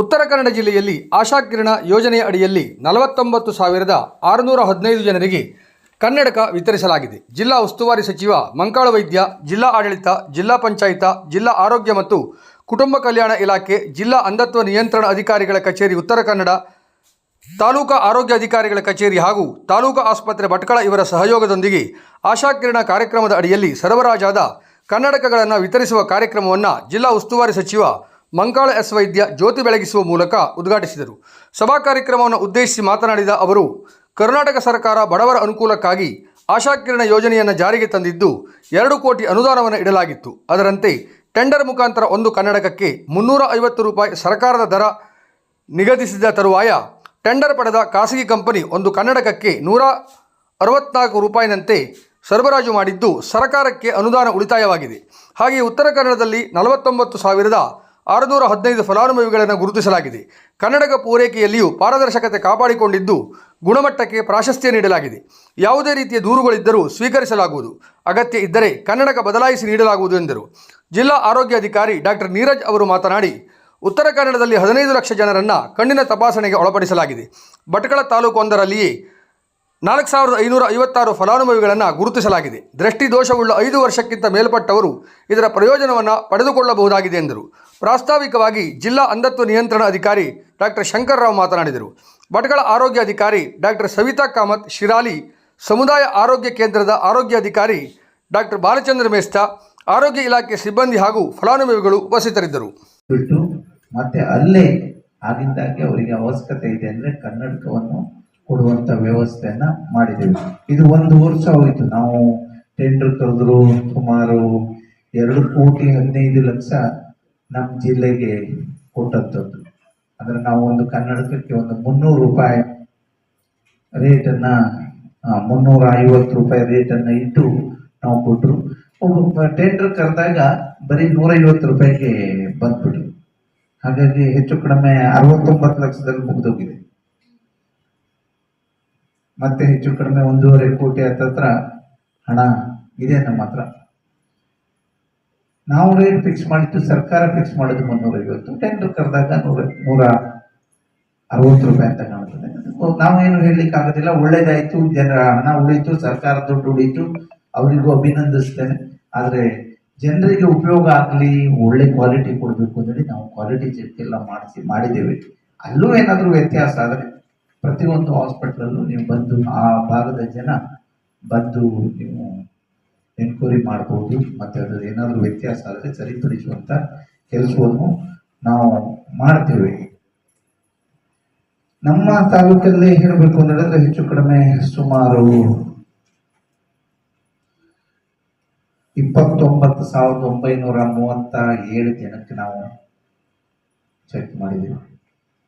ಉತ್ತರ ಕನ್ನಡ ಜಿಲ್ಲೆಯಲ್ಲಿ ಆಶಾಕಿರಣ ಯೋಜನೆಯ ಅಡಿಯಲ್ಲಿ ನಲವತ್ತೊಂಬತ್ತು ಸಾವಿರದ ಆರುನೂರ ಹದಿನೈದು ಜನರಿಗೆ ಕನ್ನಡಕ ವಿತರಿಸಲಾಗಿದೆ. ಜಿಲ್ಲಾ ಉಸ್ತುವಾರಿ ಸಚಿವ ಮಂಕಾಳ ವೈದ್ಯ, ಜಿಲ್ಲಾ ಆಡಳಿತ, ಜಿಲ್ಲಾ ಪಂಚಾಯತ, ಜಿಲ್ಲಾ ಆರೋಗ್ಯ ಮತ್ತು ಕುಟುಂಬ ಕಲ್ಯಾಣ ಇಲಾಖೆ, ಜಿಲ್ಲಾ ಅಂಧತ್ವ ನಿಯಂತ್ರಣ ಅಧಿಕಾರಿಗಳ ಕಚೇರಿ ಉತ್ತರ ಕನ್ನಡ, ತಾಲೂಕಾ ಆರೋಗ್ಯ ಅಧಿಕಾರಿಗಳ ಕಚೇರಿ ಹಾಗೂ ತಾಲೂಕಾ ಆಸ್ಪತ್ರೆ ಭಟ್ಕಳ ಇವರ ಸಹಯೋಗದೊಂದಿಗೆ ಆಶಾಕಿರಣ ಕಾರ್ಯಕ್ರಮದ ಅಡಿಯಲ್ಲಿ ಸರಬರಾಜಾದ ಕನ್ನಡಕಗಳನ್ನು ವಿತರಿಸುವ ಕಾರ್ಯಕ್ರಮವನ್ನು ಜಿಲ್ಲಾ ಉಸ್ತುವಾರಿ ಸಚಿವ ಮಂಕಾಳ ಎಸ್ ವೈದ್ಯ ಜ್ಯೋತಿ ಬೆಳಗಿಸುವ ಮೂಲಕ ಉದ್ಘಾಟಿಸಿದರು. ಸಭಾ ಕಾರ್ಯಕ್ರಮವನ್ನು ಉದ್ದೇಶಿಸಿ ಮಾತನಾಡಿದ ಅವರು, ಕರ್ನಾಟಕ ಸರ್ಕಾರ ಬಡವರ ಅನುಕೂಲಕ್ಕಾಗಿ ಆಶಾಕಿರಣ ಯೋಜನೆಯನ್ನು ಜಾರಿಗೆ ತಂದಿದ್ದು ಎರಡು ಕೋಟಿ ಅನುದಾನವನ್ನು ಇಡಲಾಗಿತ್ತು. ಅದರಂತೆ ಟೆಂಡರ್ ಮುಖಾಂತರ ಒಂದು ಕನ್ನಡಕಕ್ಕೆ ಮುನ್ನೂರ ಐವತ್ತು ರೂಪಾಯಿ ಸರ್ಕಾರದ ದರ ನಿಗದಿಸಿದ ತರುವಾಯ ಟೆಂಡರ್ ಪಡೆದ ಖಾಸಗಿ ಕಂಪನಿ ಒಂದು ಕನ್ನಡಕಕ್ಕೆ ನೂರ ಅರವತ್ನಾಲ್ಕು ರೂಪಾಯಿನಂತೆ ಸರಬರಾಜು ಮಾಡಿದ್ದು ಸರ್ಕಾರಕ್ಕೆ ಅನುದಾನ ಉಳಿತಾಯವಾಗಿದೆ. ಹಾಗೆಯೇ ಉತ್ತರ ಕನ್ನಡದಲ್ಲಿ ನಲವತ್ತೊಂಬತ್ತು ಸಾವಿರದ ಆರುನೂರ ಹದಿನೈದು ಫಲಾನುಭವಿಗಳನ್ನು ಗುರುತಿಸಲಾಗಿದೆ. ಕನ್ನಡಕ ಪೂರೈಕೆಯಲ್ಲಿಯೂ ಪಾರದರ್ಶಕತೆ ಕಾಪಾಡಿಕೊಂಡಿದ್ದು ಗುಣಮಟ್ಟಕ್ಕೆ ಪ್ರಾಶಸ್ತ್ಯ ನೀಡಲಾಗಿದೆ. ಯಾವುದೇ ರೀತಿಯ ದೂರುಗಳಿದ್ದರೂ ಸ್ವೀಕರಿಸಲಾಗುವುದು. ಅಗತ್ಯ ಇದ್ದರೆ ಕನ್ನಡಕ ಬದಲಾಯಿಸಿ ನೀಡಲಾಗುವುದು ಎಂದರು. ಜಿಲ್ಲಾ ಆರೋಗ್ಯಾಧಿಕಾರಿ ಡಾಕ್ಟರ್ ನೀರಜ್ ಅವರು ಮಾತನಾಡಿ, ಉತ್ತರ ಕನ್ನಡದಲ್ಲಿ ಹದಿನೈದು ಲಕ್ಷ ಜನರನ್ನು ಕಣ್ಣಿನ ತಪಾಸಣೆಗೆ ಒಳಪಡಿಸಲಾಗಿದೆ. ಭಟ್ಕಳ ತಾಲೂಕು ಒಂದರಲ್ಲಿಯೇ ನಾಲ್ಕು ಸಾವಿರದ ಐನೂರ ಐವತ್ತಾರು ಫಲಾನುಭವಿಗಳನ್ನು ಗುರುತಿಸಲಾಗಿದೆ. ದೃಷ್ಟಿ ದೋಷವುಳ್ಳ ಐದು ವರ್ಷಕ್ಕಿಂತ ಮೇಲ್ಪಟ್ಟವರು ಇದರ ಪ್ರಯೋಜನವನ್ನು ಪಡೆದುಕೊಳ್ಳಬಹುದಾಗಿದೆ ಎಂದರು. ಪ್ರಾಸ್ತಾವಿಕವಾಗಿ ಜಿಲ್ಲಾ ಅಂಧತ್ವ ನಿಯಂತ್ರಣ ಅಧಿಕಾರಿ ಡಾಕ್ಟರ್ ಶಂಕರ್ರಾವ್ ಮಾತನಾಡಿದರು. ಭಟ್ಗಳ ಆರೋಗ್ಯ ಅಧಿಕಾರಿ ಡಾಕ್ಟರ್ ಸವಿತಾ ಕಾಮತ್, ಶಿರಾಲಿ, ಸಮುದಾಯ ಆರೋಗ್ಯ ಕೇಂದ್ರದ ಆರೋಗ್ಯ ಅಧಿಕಾರಿ ಡಾಕ್ಟರ್ ಬಾಲಚಂದ್ರ ಮೇಸ್ತ, ಆರೋಗ್ಯ ಇಲಾಖೆ ಸಿಬ್ಬಂದಿ ಹಾಗೂ ಫಲಾನುಭವಿಗಳು ಉಪಸ್ಥಿತರಿದ್ದರು. ಮತ್ತೆ ಅಲ್ಲೇ ಆಗಿದ್ದಾಗೆ ಅವರಿಗೆ ಅವಶ್ಯಕತೆ ಇದೆ ಅಂದ್ರೆ ಕನ್ನಡಕವನ್ನು ಕೊಡುವಂತ ವ್ಯವಸ್ಥೆಯನ್ನ ಮಾಡಿದ್ದೇವೆ ಇದು ಒಂದು ವರ್ಷ ಹೋಯಿತು. ನಾವು ಟೆಂಡರ್ ಕರೆದ್ರು ಸುಮಾರು ಎರಡು ಕೋಟಿ ಹದಿನೈದು ಲಕ್ಷ ನಮ್ಮ ಜಿಲ್ಲೆಗೆ ಕೊಟ್ಟಂಥದ್ದು. ಅಂದ್ರೆ ನಾವು ಒಂದು ಕನ್ನಡಕಕ್ಕೆ ಒಂದು ಮುನ್ನೂರು ರೂಪಾಯಿ ರೇಟನ್ನ ಮುನ್ನೂರ ಐವತ್ತು ರೂಪಾಯಿ ರೇಟನ್ನ ಇಟ್ಟು ನಾವು ಕೊಟ್ಟರು ಟೆಂಡರ್ ಕರೆದಾಗ ಬರೀ ನೂರೈವತ್ತು ರೂಪಾಯಿಗೆ ಬಂದ್ಬಿಟ್ರು. ಹಾಗಾಗಿ ಹೆಚ್ಚು ಕಡಿಮೆ ಅರವತ್ತೊಂಬತ್ತು ಲಕ್ಷದಲ್ಲಿ ಮುಗಿದೋಗಿದೆ. ಮತ್ತೆ ಹೆಚ್ಚು ಕಡಿಮೆ ಒಂದೂವರೆ ಕೋಟಿ ಹತ್ತತ್ರ ಹಣ ಇದೆ ನಮ್ಮ ಹತ್ರ. ನಾವು ರೇಟ್ ಫಿಕ್ಸ್ ಮಾಡಿದ್ದು, ಸರ್ಕಾರ ಫಿಕ್ಸ್ ಮಾಡಿದ್ದು ಮುನ್ನೂರೈವತ್ತು. ಟೆಂಡರ್ ಕರೆದಾಗ ನೂರ ನೂರ ಅರವತ್ತು ರೂಪಾಯಿ ಅಂತ ಕಾಣ್ತದೆ ನಾವೇನು ಹೇಳಲಿಕ್ಕೆ ಆಗೋದಿಲ್ಲ. ಒಳ್ಳೇದಾಯ್ತು ಜನರ ಹಣ ಉಳಿತು, ಸರ್ಕಾರ ದುಡ್ಡು ಉಳಿತು, ಅವರಿಗೂ ಅಭಿನಂದಿಸ್ತೇನೆ. ಆದರೆ ಜನರಿಗೆ ಉಪಯೋಗ ಆಗಲಿ, ಒಳ್ಳೆ ಕ್ವಾಲಿಟಿ ಕೊಡಬೇಕು ಅಂತೇಳಿ ನಾವು ಕ್ವಾಲಿಟಿ ಚೆಕ್ ಎಲ್ಲ ಮಾಡಿಸಿ, ಮಾಡಿದ್ದೇವೆ. ಅಲ್ಲೂ ಏನಾದರೂ ವ್ಯತ್ಯಾಸ ಆದರೆ ಪ್ರತಿಯೊಂದು ಹಾಸ್ಪಿಟ್ಲಲ್ಲೂ ನೀವು ಬಂದು, ಆ ಭಾಗದ ಜನ ಬಂದು ನೀವು ಎನ್ಕ್ವೈರಿ ಮಾಡ್ಬೋದು, ಮತ್ತೆ ಅದ್ರ ಏನಾದರೂ ವ್ಯತ್ಯಾಸ ಆದರೆ ಸರಿಪಡಿಸುವಂಥ ಕೆಲಸವನ್ನು ನಾವು ಮಾಡ್ತೇವೆ. ನಮ್ಮ ತಾಲೂಕಲ್ಲಿ ಹೇಳಬೇಕು ಅಂದ್ರೆ ಹೆಚ್ಚು ಕಡಿಮೆ ಸುಮಾರು ಇಪ್ಪತ್ತೊಂಬತ್ತು ಸಾವಿರದ ಒಂಬೈನೂರ ಮೂವತ್ತ ಏಳು ಜನಕ್ಕೆ ನಾವು ಚೆಕ್ ಮಾಡಿದ್ದೀವಿ.